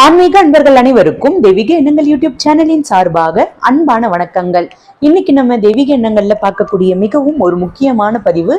ஆன்மீக அன்பர்கள் அனைவருக்கும் தெய்வீக எண்ணங்கள் யூடியூப் சேனலின் சார்பாக அன்பான வணக்கங்கள். இன்னைக்கு நம்ம தெய்வீக எண்ணங்கள்ல பார்க்கக்கூடிய மிகவும் ஒரு முக்கியமான பதிவு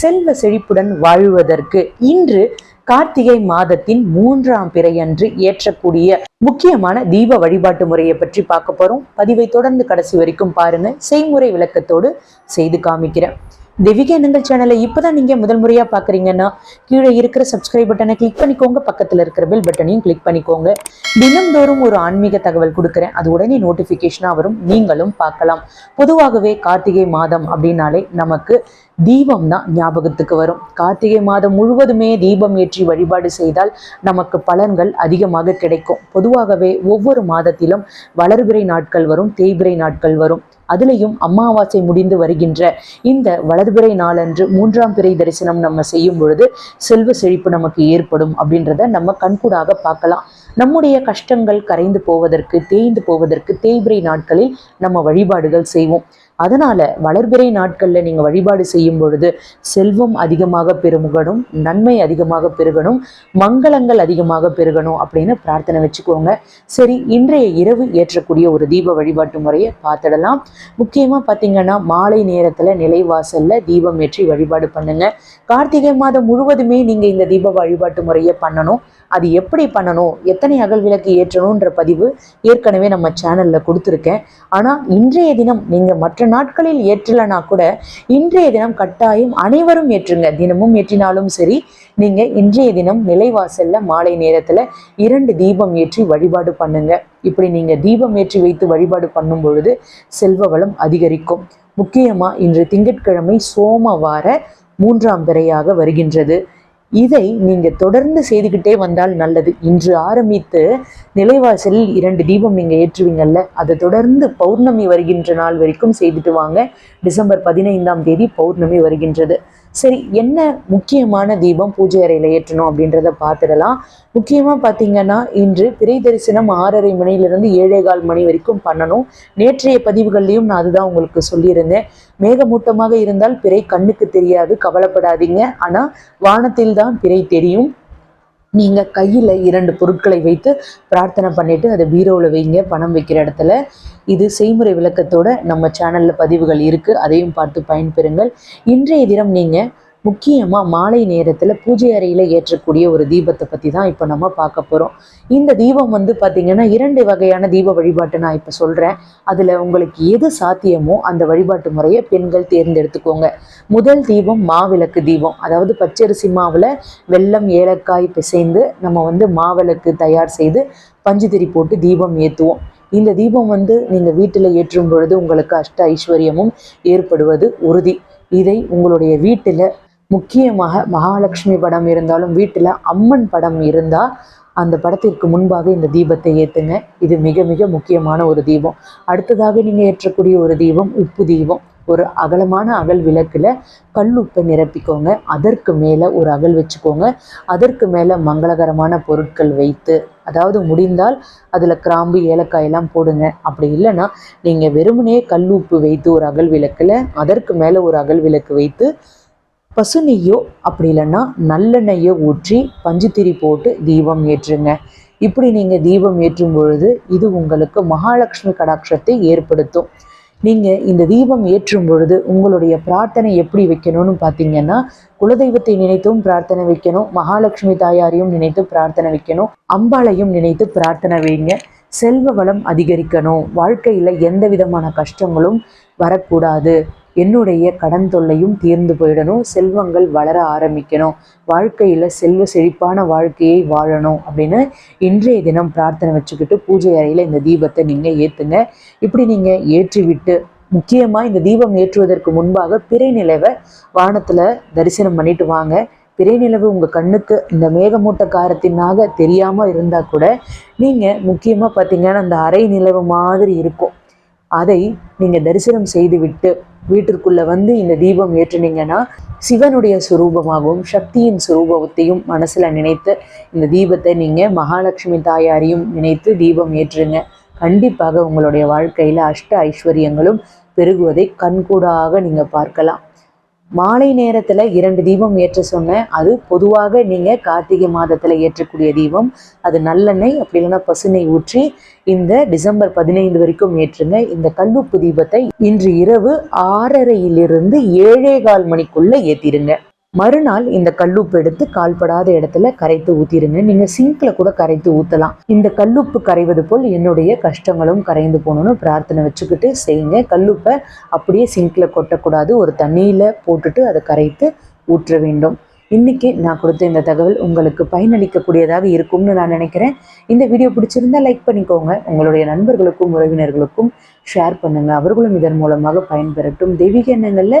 செல்வ செழிப்புடன் வாழ்வதற்கு. இன்று கார்த்திகை மாதத்தின் மூன்றாம் பிறையன்று ஏற்றக்கூடிய முக்கியமான தீப வழிபாட்டு முறையை பற்றி பார்க்க போறோம். பதிவை தொடர்ந்து கடைசி வரைக்கும் பாருங்க. செய்முறை விளக்கத்தோடு செய்து காமிக்கிறேன். தெய்வீக எண்ணங்கள் சேனலை இப்போதான் நீங்க முதல் முறையா பாக்குறீங்கன்னா கீழே இருக்கிற சப்ஸ்கிரைப் பட்டனை கிளிக் பண்ணிக்கோங்க. பக்கத்துல இருக்கிற பெல் பட்டனையும் கிளிக் பண்ணிக்கோங்க. தினம்தோறும் ஒரு ஆன்மீக தகவல் கொடுக்குறேன். அது உடனே நோட்டிஃபிகேஷனாக வரும். நீங்களும் பார்க்கலாம். பொதுவாகவே கார்த்திகை மாதம் அப்படின்னாலே நமக்கு தீபம் தான் ஞாபகத்துக்கு வரும். கார்த்திகை மாதம் முழுவதுமே தீபம் ஏற்றி வழிபாடு செய்தால் நமக்கு பலன்கள் அதிகமாக கிடைக்கும். பொதுவாகவே ஒவ்வொரு மாதத்திலும் வளர்பிறை நாட்கள் வரும் தேய்பிறை நாட்கள் வரும். அதுலேயும் அமாவாசை முடிந்து வருகின்ற இந்த வலதுபிறை நாளன்று மூன்றாம் பிறை தரிசனம் நம்ம செய்யும் பொழுது செல்வ செழிப்பு நமக்கு ஏற்படும் அப்படின்றத நம்ம கண்கூடாக பார்க்கலாம். நம்முடைய கஷ்டங்கள் கரைந்து போவதற்கு தேய்ந்து போவதற்கு தேய்பிறை நாட்களில் நம்ம வழிபாடுகள் செய்வோம். அதனால வளர்பிறை நாட்களில் நீங்கள் வழிபாடு செய்யும் பொழுது செல்வம் அதிகமாக பெருகணும் நன்மை அதிகமாக பெருகணும் மங்களங்கள் அதிகமாக பெருகணும் அப்படின்னு பிரார்த்தனை வச்சுக்கோங்க. சரி இன்றைய இரவு ஏற்றக்கூடிய ஒரு தீப வழிபாட்டு முறையை பார்த்துடலாம். முக்கியமாக பார்த்தீங்கன்னா மாலை நேரத்தில் நிலைவாசலில் தீபம் ஏற்றி வழிபாடு பண்ணுங்க. கார்த்திகை மாதம் முழுவதுமே நீங்கள் இந்த தீப வழிபாட்டு முறையை பண்ணணும். அது எப்படி பண்ணணும் எத்தனை அகல் விளக்கு ஏற்றணுன்ற பதிவு ஏற்கனவே நம்ம சேனலில் கொடுத்துருக்கேன். ஆனால் இன்றைய தினம் நீங்கள் மற்ற நாட்களில் ஏற்றலைனா கூட இன்றைய தினம் கட்டாயம் அனைவரும் ஏற்றுங்க. தினமும் ஏற்றினாலும் சரி நீங்கள் இன்றைய தினம் நிலைவாசலில் மாலை நேரத்தில் இரண்டு தீபம் ஏற்றி வழிபாடு பண்ணுங்க. இப்படி நீங்கள் தீபம் ஏற்றி வைத்து வழிபாடு பண்ணும் பொழுது செல்வ வளம் அதிகரிக்கும். முக்கியமாக இன்று திங்கட்கிழமை சோமவார மூன்றாம் பிறையாக வருகின்றது. இதை நீங்க தொடர்ந்து செய்துக்கிட்டே வந்தால் நல்லது. இன்று ஆரம்பித்து நிலைவாசலில் இரண்டு தீபம் நீங்க ஏற்றுவீங்கல்ல அதை தொடர்ந்து பௌர்ணமி வருகின்ற நாள் வரைக்கும் செய்துட்டு வாங்க. டிசம்பர் பதினைந்தாம் தேதி பௌர்ணமி வருகின்றது. சரி என்ன முக்கியமான தீபம் பூஜை அறையில் ஏற்றணும் அப்படின்றத பார்த்துடலாம். முக்கியமாக பார்த்தீங்கன்னா இன்று பிறை தரிசனம் ஆறரை மணிலிருந்து ஏழே கால் மணி வரைக்கும் பண்ணணும். நேற்றைய பதிவுகள்லையும் நான் அதுதான் உங்களுக்கு சொல்லியிருந்தேன். மேகமூட்டமாக இருந்தால் பிறை கண்ணுக்கு தெரியாது கவலைப்படாதீங்க. ஆனால் வானத்தில் தான் பிறை தெரியும். நீங்கள் கையில் இரண்டு பொருட்களை வைத்து பிரார்த்தனை பண்ணிவிட்டு அதை பீரோவில் வைங்க பணம் வைக்கிற இடத்துல. இது செய்முறை விளக்கத்தோட நம்ம சேனலில் பதிவுகள் இருக்குது அதையும் பார்த்து பயன்பெறுங்கள். இன்றைய தினம் நீங்கள் முக்கியமாக மாலை நேரத்தில் பூஜை அறையில் ஏற்றக்கூடிய ஒரு தீபத்தை பற்றி தான் இப்போ நம்ம பார்க்க போகிறோம் இந்த தீபம் வந்து பார்த்திங்கன்னா இரண்டு வகையான தீப வழிபாட்டு நான் இப்போ சொல்கிறேன் அதில் உங்களுக்கு எது சாத்தியமோ அந்த வழிபாட்டு முறையை பெண்கள் தேர்ந்தெடுத்துக்கோங்க. முதல் தீபம் மாவிளக்கு தீபம். அதாவது பச்சரிசி மாவில் வெல்லம் ஏலக்காய் பிசைந்து நம்ம வந்து மாவிளக்கு தயார் செய்து பஞ்சுதிரி போட்டு தீபம் ஏற்றுவோம் இந்த தீபம் வந்து நீங்கள் வீட்டில் ஏற்றும் பொழுது உங்களுக்கு அஷ்ட ஐஸ்வர்யமும் ஏற்படுவது உறுதி. இதை உங்களுடைய வீட்டில் முக்கியமாக மகாலட்சுமி படம் இருந்தாலும் வீட்டில் அம்மன் படம் இருந்தால் அந்த படத்திற்கு முன்பாக இந்த தீபத்தை ஏற்றுங்க இது மிக மிக முக்கியமான ஒரு தீபம். அடுத்ததாக நீங்கள் ஏற்றக்கூடிய ஒரு தீபம் உப்பு தீபம். ஒரு அகலமான அகல் விளக்கில் கல்லுப்பை நிரப்பிக்கோங்க. அதற்கு மேலே ஒரு அகல் வச்சுக்கோங்க. அதற்கு மேலே மங்களகரமான பொருட்கள் வைத்து அதாவது முடிந்தால் அதில் கிராம்பு ஏலக்காய் எல்லாம் போடுங்க. அப்படி இல்லைன்னா நீங்கள் வெறுமனே கல்லுப்பு வைத்து ஒரு அகல் விளக்கில் அதற்கு மேலே ஒரு அகல் விளக்கு வைத்து பசு நெய்யோ அப்படி இல்லைன்னா நல்லெண்ணெய்யோ ஊற்றி பஞ்சுத்திரி போட்டு தீபம் ஏற்றுங்க. இப்படி நீங்கள் தீபம் ஏற்றும் பொழுது இது உங்களுக்கு மகாலட்சுமி கடாட்சத்தை ஏற்படுத்தும். நீங்கள் இந்த தீபம் ஏற்றும் பொழுது உங்களுடைய பிரார்த்தனை எப்படி வைக்கணும்னு பார்த்தீங்கன்னா குலதெய்வத்தை நினைத்தும் பிரார்த்தனை வைக்கணும் மகாலட்சுமி தாயாரையும் நினைத்து பிரார்த்தனை வைக்கணும் அம்பாளையும் நினைத்து பிரார்த்தனை வைங்க. செல்வ வளம் அதிகரிக்கணும். வாழ்க்கையில் எந்த விதமான கஷ்டங்களும் வரக்கூடாது. என்னுடைய கடன் தொல்லையும் தீர்ந்து போயிடணும். செல்வங்கள் வளர ஆரம்பிக்கணும். வாழ்க்கையில் செல்வ செழிப்பான வாழ்க்கையை வாழணும் அப்படின்னு இன்றைய தினம் பிரார்த்தனை வச்சுக்கிட்டு பூஜை அறையில் இந்த தீபத்தை நீங்கள் ஏற்றுங்க இப்படி நீங்கள் ஏற்றிவிட்டு முக்கியமாக இந்த தீபம் ஏற்றுவதற்கு முன்பாக பிறை நிலவை வானத்தில் தரிசனம் பண்ணிட்டு வாங்க. பிறை நிலவு உங்கள் கண்ணுக்கு இந்த மேகமூட்ட காரத்தினாக தெரியாமல் இருந்தால் கூட நீங்கள் முக்கியமாக பார்த்தீங்கன்னா அந்த அரை நிலவு மாதிரி இருக்கும். அதை நீங்கள் தரிசனம் செய்துவிட்டு வீட்டிற்குள்ளே வந்து இந்த தீபம் ஏற்றுனீங்கன்னா சிவனுடைய சுரூபமாகவும் சக்தியின் சுரூபத்தையும் மனசில் நினைத்து இந்த தீபத்தை நீங்கள் மகாலட்சுமி தாயாரையும் நினைத்து தீபம் ஏற்றுங்க. கண்டிப்பாக உங்களுடைய வாழ்க்கையில் அஷ்ட ஐஸ்வர்யங்களும் பெருகுவதை கண்கூடாக நீங்கள் பார்க்கலாம். மாலை நேரத்துல இரண்டு தீபம் ஏற்ற சொன்னேன். அது பொதுவாக நீங்க கார்த்திகை மாதத்துல ஏற்றக்கூடிய தீபம். அது நல்லெண்ணெய் அப்படி இல்லைன்னா பசுனை ஊற்றி இந்த டிசம்பர் பதினைந்து வரைக்கும் ஏற்றுங்க. இந்த கல்லுப்பு தீபத்தை இன்று இரவு ஆறரையிலிருந்து ஏழே கால் மணிக்குள்ள ஏத்திருங்க மறுநாள் இந்த கல்லுப்பு எடுத்து கால்படாத இடத்துல கரைத்து ஊத்திருங்க. நீங்க சிங்க்ல கூட கரைத்து ஊத்தலாம். இந்த கல்லுப்பு கரைவது போல் என்னுடைய கஷ்டங்களும் கரைந்து போகணும்னு பிரார்த்தனை வச்சுக்கிட்டு செய்யுங்க. கல்லுப்பை அப்படியே சிங்க்ல கொட்டக்கூடாது. ஒரு தண்ணியில போட்டுட்டு அதை கரைத்து ஊற்ற வேண்டும். இன்னைக்கு நான் கொடுத்த இந்த தகவல் உங்களுக்கு பயனளிக்கக்கூடியதாக இருக்கும்னு நான் நினைக்கிறேன். இந்த வீடியோ பிடிச்சிருந்தா லைக் பண்ணிக்கோங்க. உங்களுடைய நண்பர்களுக்கும் உறவினர்களுக்கும் ஷேர் பண்ணுங்க. அவர்களும் இதன் மூலமாக பயன்பெறட்டும் தெய்வீக எண்ணங்களில்